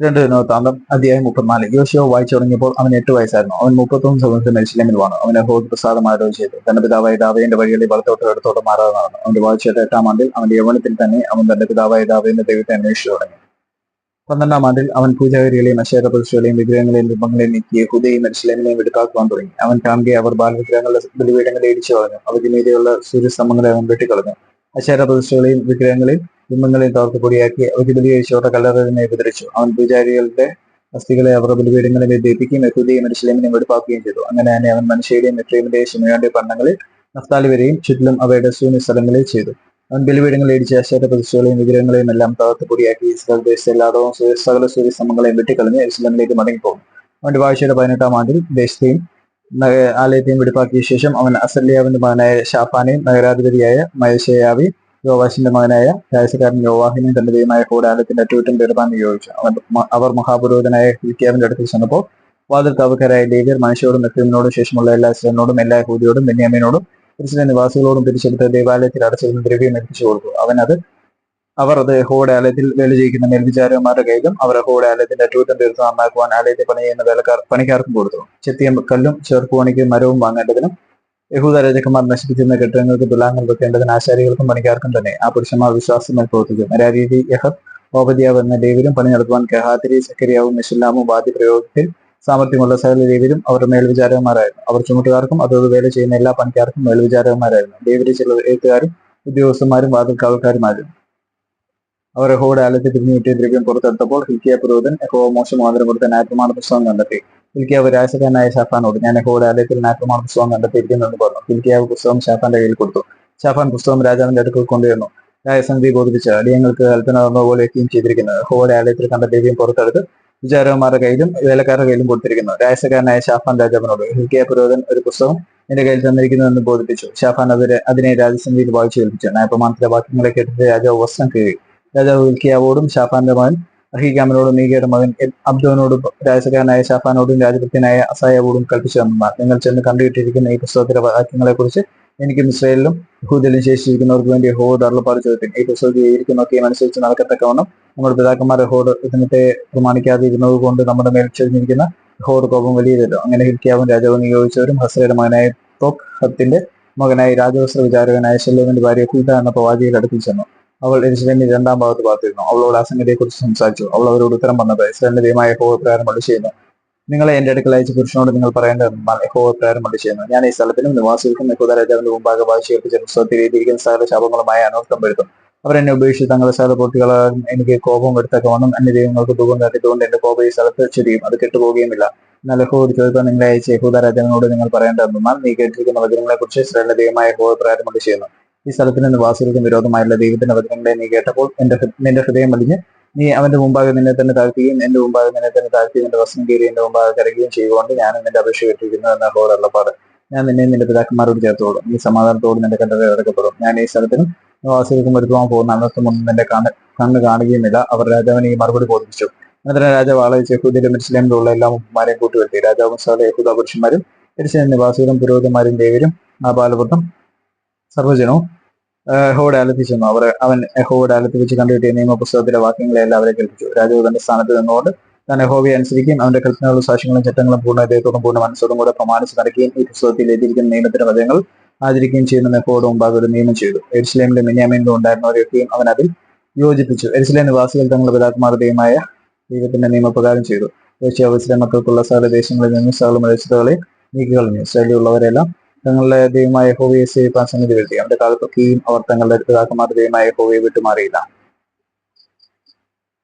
രണ്ട് ദിനവൃത്താന്തം അധ്യായം മുപ്പത്തിനാല്. യോശിയോ വായിച്ചു തുടങ്ങിയപ്പോൾ അവൻ എട്ട് വയസ്സായിരുന്നു. അവൻ മുപ്പത്തൊന്ന് സംവത്സരം മെരിശിലേമിൽ വാണു. അവനെ ഹോദ് പ്രസാദം ആരോഗ്യം ചെയ്തു തന്റെ പിതാവായ ദാവയുടെ വഴികളിൽ വളർത്തോട്ടോ ഇടത്തോട്ടോ മാറാതെ നടന്നു അവന്റെ വാഴ്ചയുടെ എട്ടാം ആണ്ടിൽ അവന്റെ യൗവനത്തിൽ തന്നെ അവൻ തന്റെ പിതാവായ ദാവയുടെ ദൈവത്തെ അന്വേഷിച്ചു തുടങ്ങി. പന്ത്രണ്ടാം ആണ്ടിൽ അവൻ പൂജാഗിരികളെയും അശേര പ്രതിഷ്ഠകളെയും വിഗ്രഹങ്ങളെയും ബിംബങ്ങളെയും നീക്കി ഹുദയും മെരിശിലേമിനെയും എടുക്കാക്കുവാൻ തുടങ്ങി. അവൻ കാണുകയെ അവർ ബാലവിഗ്രഹങ്ങളുടെ ബലിപീഠങ്ങളെ ഇടിച്ചു കളഞ്ഞു അവധി മീതിയുള്ള സൂര്യസ്തംഭങ്ങളെ അവൻ വെട്ടിക്കളഞ്ഞു. അശേര പ്രതിഷ്ഠകളെയും വിഗ്രഹങ്ങളെയും ബിംബങ്ങളെയും തകർത്ത് പൊടിയാക്കി അവയ്ക്ക് വലിയ ചോട്ട കല്ലറതിനെ വിതരിച്ചു അവൻ പൂജാരികളുടെ അസ്ഥികളെ അവരുടെ ബലിപീഠങ്ങളിൽ ദീപിക്കുകയും എത്തുകയും മനുഷ്യലേമിനെയും വെടിപ്പാക്കുകയും ചെയ്തു. അങ്ങനെ തന്നെ അവൻ മനുഷ്യയുടെയും എഫ്രീമിന്റെയും ഷിമയോന്റെയും പണ്ണങ്ങളിൽ നഫ്താലി വരെയും ചുറ്റിലും അവയുടെ ശൂന്യ സ്ഥലങ്ങളിൽ ചെയ്തു. അവൻ ബലിപീഠങ്ങൾ ഇടിച്ച് അശ്വര പ്രതിഷ്ഠകളെയും വിഗ്രഹങ്ങളെയും എല്ലാം തകർത്ത് പൊടിയാക്കി ഇസ്രായേൽ ദേശത്തെ സൂര്യ- സകല സൂര്യസ്തംഭങ്ങളെയും വെട്ടിക്കളഞ്ഞ് ഇസ്ലാമിലേക്ക് മടങ്ങിപ്പോകും അവന്റെ വാഴ്ചയുടെ പതിനെട്ടാം ആണ്ടിൽ ദേശത്തെയും ആലയത്തെയും വെടിപ്പാക്കിയ ശേഷം അവൻ അസല്യാവിന്റെ മകനായ ഷാഫാനെയും നഗരാധിപതിയായ മയശയാവി യോവാശിന്റെ മകനായ രാജകാരൻ യോവാഹിനും ദൈവമായ കൂടാലത്തിന്റെ അറ്റുവിട്ടും തീർപ്പാൻ നിയോഗിച്ചു. അവർ മഹാപുരോഹിതനായ ഹിൽക്കിയാവിന്റെ അടുത്ത് ചെന്നപ്പോൾ വാതിൽ കാവക്കാരായ ലേവ്യർ മനുഷ്യരോടും എഫ്രീമിനോടും ശേഷമുള്ള എല്ലാ ഇസ്രായേലിനോടും എല്ലാ യഹൂദിയോടും ബെന്യാമീനോടും ക്രിസ്ത്യൻ നിവാസികളോടും പിരിച്ചെടുത്ത് ദേവാലയത്തിൽ അടച്ചിരുന്ന ദ്രവ്യം എത്തിച്ചു കൊടുത്തു. അവൻ അത് അവർ അത് യഹോയുടെ ആലയത്തിൽ വേല ചെയ്യിക്കുന്ന മേൽവിചാരന്മാരുടെ കയ്യിലും അവർ യഹോയുടെ ആലയത്തിന്റെ അറ്റകുറ്റം തീർത്ത് നന്നാക്കുവാൻ ആലയത്തിൽ പണി ചെയ്യുന്ന വേലക്കാർ പണിക്കാർക്കും കൊടുത്തു. ചെത്തിയ കല്ലും ചേർക്കുവാണിക്ക് മരവും വാങ്ങേണ്ടതിനും യഹൂദ രാജാക്കന്മാർ നശിപ്പിച്ചിരുന്ന കെട്ടിടങ്ങൾക്ക് തുലാങ്ങൾ വെക്കേണ്ടതിന് ആശാരികൾക്കും പണിക്കാർക്കും തന്നെ ആ പുരുഷന്മാർ വിശ്വാസം പ്രവർത്തിച്ചു മരാരീതി യഹബ് ഓപദിയാവ് എന്ന ലേവരും പണി നടത്തുവാൻ കഹാത്തിരി സക്കരിയാവും മെഷുല്ലാമും വാദ്യ പ്രയോഗത്തിൽ സാമർഥ്യമുള്ള സകല ലേവരും അവർ മേൽവിചാരകന്മാരായിരുന്നു. അവർ ചുമട്ടുകാർക്കും അതത് വേല ചെയ്യുന്ന എല്ലാ പണിക്കാർക്കും മേൽവിചാരകന്മാരായിരുന്നു. ലേവരി ചില എഴുത്തുകാരും ഉദ്യോഗസ്ഥന്മാരും വാതിൽ കാവൽക്കാരുമായിരുന്നു അവർ യഹോയുടെ ആലയത്തിൽ തിരിഞ്ഞു കിട്ടിയ ദ്രവ്യം പുറത്തെടുത്തപ്പോൾ ഹിൽക്കിയ പുരോഹിതൻ യഹോ മോശം മാതിരം കൊടുത്ത ന്യായപ്രമാണ പുസ്തകം കണ്ടെത്തി ഹിൽക്കിയാവ് രാജസക്കാരനായ ഷാഫാനോട് ഞാൻ യഹോയുടെ ആലയത്തിൽ ന്യായപ്രമാണ പുസ്തകം കണ്ടെത്തിയിരിക്കുന്നെന്ന് പറഞ്ഞു. ഹിൽക്കിയാവ് പുസ്തകം ഷാഫാന്റെ കയ്യിൽ കൊടുത്തു. ഷാഫാൻ പുസ്തകം രാജാവിന്റെ അടുക്കൽ കൊണ്ടുവന്നു. രാജസന്ധി ബോധിപ്പിച്ച അടിയങ്ങൾക്ക് കൽപ്പന തന്ന പോലെയൊക്കെയും ചെയ്തിരിക്കുന്നത് യഹോയുടെ ആലയത്തിൽ കണ്ട ദ്രവ്യം പുറത്തെടുത്ത് വിചാരകന്മാരുടെ കയ്യിലും വേലക്കാരുടെ കയ്യിലും കൊടുത്തിരിക്കുന്നു. രാജസക്കാരനായ ഷാഫാൻ രാജാവിനോട് ഹിൽക്കിയ പുരോഹിതൻ ഒരു പുസ്തകം എന്റെ കയ്യിൽ തന്നിരിക്കുന്നുവെന്ന് ബോധിപ്പിച്ചു. ഷാഫാൻ അതിനെ അതിനെ രാജസന്ധിയിൽ വായിച്ചു കേൾപ്പിച്ചു നയപ്രമാണത്തിലെ വാക്യങ്ങളെ കേട്ടിട്ട് രാജാവ് വസ്ത്രം കീഴി രാജാവ് ഹിൽക്കിയാവോടും ഷാഫാന്റെ മകൻ അഹികാമിനോടും നീകയുടെ മകൻ അബ്ദോനോടും രാജസക്കാരനായ ഷാഫാനോടും രാജഭക്തനായ അസായാവോടും കൽപ്പിച്ചു തന്നാൽ നിങ്ങൾ ചെന്ന് കണ്ടുകിട്ടിരിക്കുന്ന ഈ പുസ്തകത്തിലെ വാക്യങ്ങളെ കുറിച്ച് എനിക്കും ഇസ്രയേലിലും ഹൂദലും ശേഷിച്ചിരിക്കുന്നവർക്ക് വേണ്ടി ഹോഡ് അരുളപ്പാട് ചോദിക്കും. ഈ പുസ്തകത്തിൽ ഇരിക്കുന്നൊക്കെയും അനുസരിച്ച് നടക്കത്തക്കവണ്ണം നമ്മുടെ പിതാക്കന്മാരെ ഹോഡ് ഇതിനത്തെ പ്രമാണിക്കാതെ ഇരുന്നത് കൊണ്ട് നമ്മുടെ മേൽ ചെറിഞ്ഞിരിക്കുന്ന ഹോഡ് കോപം വലിയതല്ലോ. അങ്ങനെ ഹിൽക്കിയാവും രാജാവും നിയോഗിച്ചവരും ഹസ്രയുടെ മകനായ തോക് ഹത്തിന്റെ മകനായി രാജവസ്ത്ര വിചാരകനായ ശല്യവന്റെ ഭാര്യ കുൽത എന്ന പ്രവാചിയിൽ ചെന്നു അവൾ ഇൻസിഡന്റിന്റെ രണ്ടാം ഭാഗത്ത് പാർത്തിരുന്നു അവളോട് ആ സംഗതിയെ കുറിച്ച് സംസാരിച്ചു. അവൾ അവരോട് ഉത്തരം വന്നത് ഇസ്രായേലിന്റെ ദൈവമായ യഹോവ പ്രകാരം അരുളി ചെയ്യുന്നു. നിങ്ങളെ എന്റെ അടുക്കൽ അയച്ച പുരുഷനോട് നിങ്ങൾ പറയേണ്ടത് യഹോവ പ്രകാരം അരുളി ചെയ്യുന്നു. ഞാൻ ഈ സ്ഥലത്തിനും നിവാസികൾക്കും യഹൂദ രാജാവിന്റെ മുമ്പാകെ വായിച്ചു കേൾപ്പിച്ച പുസ്തകത്തിൽ എഴുതിയിരിക്കുന്ന സകല ശാപങ്ങളുമായ അനർത്ഥം വരുത്തും. അവർ എന്നെ ഉപേക്ഷിച്ച് തങ്ങളുടെ പൊട്ടികളാലും എനിക്ക് കോപം എടുത്തൊക്കെ വന്നും. അന്യ ദൈവങ്ങൾക്ക് ദുഃഖം കാട്ടിയതുകൊണ്ട് എന്റെ കോപം ഈ സ്ഥലത്ത് ചുരിയും. അത് കെട്ടുപോകുകയുമില്ല എന്നാൽ യഹോവ ചോദിക്കാൻ നിങ്ങളെ അയച്ച യഹൂദ രാജാവിനോട് നിങ്ങൾ പറയേണ്ടതെന്നാൽ നീ കേട്ടിരിക്കുന്ന വചനങ്ങളെ കുറിച്ച് ഇസ്രായേലിന്റെ ദൈവമായ യഹോവ പ്രകാരം അരുളി ചെയ്യുന്നു. ഈ സ്ഥലത്ത് നിന്ന് വാസികൾക്കും വിരോധമായുള്ള ദൈവത്തിന്റെ വചനങ്ങളെ നീ കേട്ടപ്പോൾ എന്റെ നിന്റെ ഹൃദയം വലിഞ്ഞ് നീ അവന്റെ മുമ്പാകെ നിന്നെ തന്നെ താഴ്ത്തുകയും എന്റെ മുമ്പാകെ നിന്നെ തന്നെ താഴ്ത്തി നിന്റെ വസ്ത്രം കീറി എന്റെ മുമ്പാകെ കരയുകയും ചെയ്യുകൊണ്ട് ഞാൻ നിന്റെ അപേക്ഷ കേട്ടിരിക്കുന്നു എന്ന ഹോറുള്ള പാട് ഞാൻ നിന്നെ നിന്റെ പിതാക്കന്മാരോട് ചേർത്തോളും. നീ സമാധാനത്തോട് നിന്റെ കണ്ടത് ഇറക്കപ്പെടും ഞാൻ ഈ സ്ഥലത്തിനും നിവാസികൾക്കും വരുത്തുവാൻ പോകുന്ന അനർത്ഥമൊന്നും നിന്റെ കണ്ണ് കണ്ണ് കാണുകയുമില്ല. അവർ രാജാവിനെ ഈ മറുപടി ബോധിപ്പിച്ചു. അനന്തരം രാജാവ് ആളയച്ച് യഹൂദിയിലും മുസ്ലിമിലുള്ള എല്ലാ മുഖ്യന്മാരെയും കൂട്ടിവരുത്തി. രാജാവും സകല യഹൂദ പുരുഷന്മാരും തിരിച്ചു നിവാസികളും പുരോഹിതന്മാരും ദേവരും ആ ബാലവൃത്തം സർവജനവും യഹോയുടെ ആലത്തിൽ ചെന്നു. അവർ അവൻ യഹോയുടെ ആലത്തിൽ വെച്ച് കണ്ടുകിട്ടിയ നിയമപുസ്തകത്തിലെ വാക്യങ്ങളെ എല്ലാവരെ കേൾപ്പിച്ചു. രാജാവ് സ്ഥാനത്ത് നിന്നുകൊണ്ട് താൻ യഹോവയെ അനുസരിക്കുകയും അവന്റെ കൽപ്പനകളും സാക്ഷ്യങ്ങളും ചട്ടങ്ങളും പൂർണ ഹൃദയത്തോടും പൂർണ മനസ്സോടും കൂടെ പ്രമാണിച്ച് നടക്കുകയും ഈ പുസ്തകത്തിൽ എഴുതിയിരിക്കുന്ന നിയമത്തിന്റെ വചനങ്ങൾ ആചരിക്കുകയും ചെയ്യുന്ന എഹോയുടെ മുമ്പാകെ ഒരു നിയമം ചെയ്തു. എരിസ്ലേമിലെ മിന്യാമീനിലും ഉണ്ടായിരുന്നവരെയൊക്കെയും അവൻ അതിൽ യോജിപ്പിച്ചു. എരിസ്ലേം നിവാസികൾ തങ്ങളുടെ പിതാക്കന്മാരുടെയുമായ ദൈവത്തിന്റെ നിയമപ്രകാരം ചെയ്തു. ദേശീയ മക്കൾക്കുള്ള സകല ദേശങ്ങളിൽ നിന്നും സകല നീക്കിക്കളഞ്ഞു. ഇസ്രായേലിലുള്ളവരെല്ലാം തങ്ങളുടെ ദൈവമായ ഹോവയെ സേവിപ്പാൻ സംഗതി വരുത്തി അവന്റെ കാലത്തൊക്കെയും അവർ തങ്ങളുടെ പിതാക്കന്മാരുടെ ദൈവമായ ഹോവയെ വിട്ടുമാറിയില്ല.